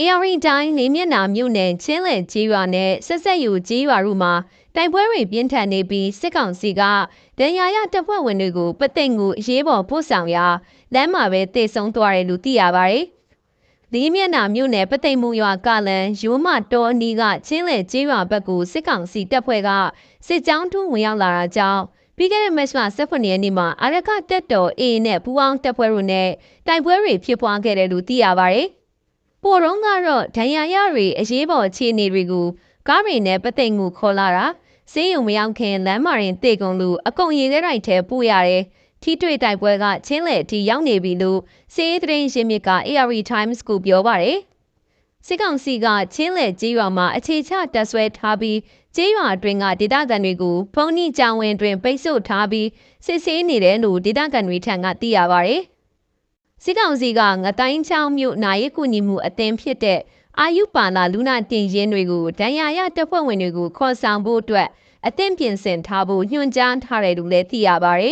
AR တိုင်းလေးမျက်နှာမြို့နယ်ချင်းလယ်ကြီးရွာနဲ့ဆက်ဆက်ယူကြီးရွာတို့မှာတိုက်ပွဲတွေပြင်းထန်နေပြီးစစ်ကောင်စီကဒဏ်ရာရတပ်ဖွဲ့ဝင်တွေကိုပသိမ်ကိုအရေးပေါ်ပို့ဆောင်ရာလမ်းမှာပဲတေဆုံးသွားတယ်လို့သိရပါတယ်။ဒီမျက်နှာမြို့နယ်ပသိမ်မူရွာကလန်ရိုးမတော်အနီးကချင်းလယ်ကြီးရွာဘက်ကိုစစ်ကောင်စီတပ်ဖွဲ့ကစစ်ကြောင်းထုဝင်ရောက်လာတာကြောင့်ပြီးခဲ့တဲ့မတ်လ18ရက်နေ့မှာအာရကတက်တော် A နဲ့ပူးပေါင်းတပ်ဖွဲ့တို့နဲ့တိုက်ပွဲတွေဖြစ်ပွားခဲ့တယ်လို့သိရပါတယ်။ ပိုတော့ကတော့ဒဏ်ရာရတွေအရေးပေါ်အခြေအနေတွေကိုကားတွေနဲ့ပသိမ်ကိုခေါ်လာတာစေးရုံမရောက်ခင်လမ်းမာရင်တေကုံလူအကုန်ရေခဲတိုက်ထဲပို့ရတယ်။ထိတွေ့တိုက်ပွဲကချင်းလေအထိရောက်နေပြီလို့စေးသတင်းရင်းမြစ်က AR Times ကိုပြောပါတယ်။စစ်ကောင်စီကချင်းလေကြီးရွာမှာအခြေချတပ်ဆွဲထားပြီးကျေးရွာအတွင်းကဒေသခံတွေကိုဖုန်နီကြောင်ဝင်တွင်ပိတ်ဆို့ထားပြီးစစ်ဆေးနေတယ်လို့ဒေသခံတွေထံကသိရပါဗျ။ စစ်ကောင်စီကငတိုင်းချောင်းမြို့နိုင်ကူညီမှုအသင်းဖြစ်တဲ့အာယုပါလာလူနာတင်ရင်တွေကိုဒဏ်ရာရတပ်ဖွဲ့ဝင်တွေကိုခေါ်ဆောင်ဖို့အတွက်အသင့်ပြင်ဆင်ထားဖို့ညွှန်ကြားထားတယ်လို့လည်းသိရပါဗျ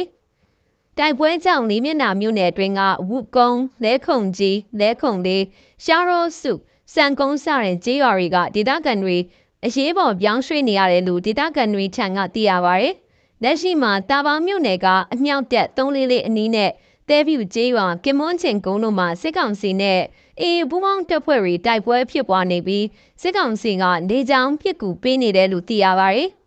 ။တိုက်ပွဲကြောင့်လေးမျက်နှာမြို့နယ်အတွင်းကဝုကုန်းလဲခုံကြီးလဲခုံလေးရှားရောစုစံကုန်းစတဲ့ကျေးရွာတွေကဒေသခံတွေအရေးပေါ်ပြောင်းရွှေ့နေရတယ်လို့ဒေသခံတွေထံကသိရပါဗျ။လက်ရှိမှာတာပေါင်းမြို့နယ်ကအမြောက်တက်၃လေးလေးအနီးနဲ့ တဲပြူကျေးရွာကင်မွန်းချင်ကုန်းတို့မှာစစ်ကောင်စီနဲ့အေးဘူးမောင်းတပ်ဖွဲ့တွေတိုက်ပွဲဖြစ်ပွားနေပြီးစစ်ကောင်စီကနေကြောင်ပစ်ကူပေးနေတယ်လို့သိရပါဗျ။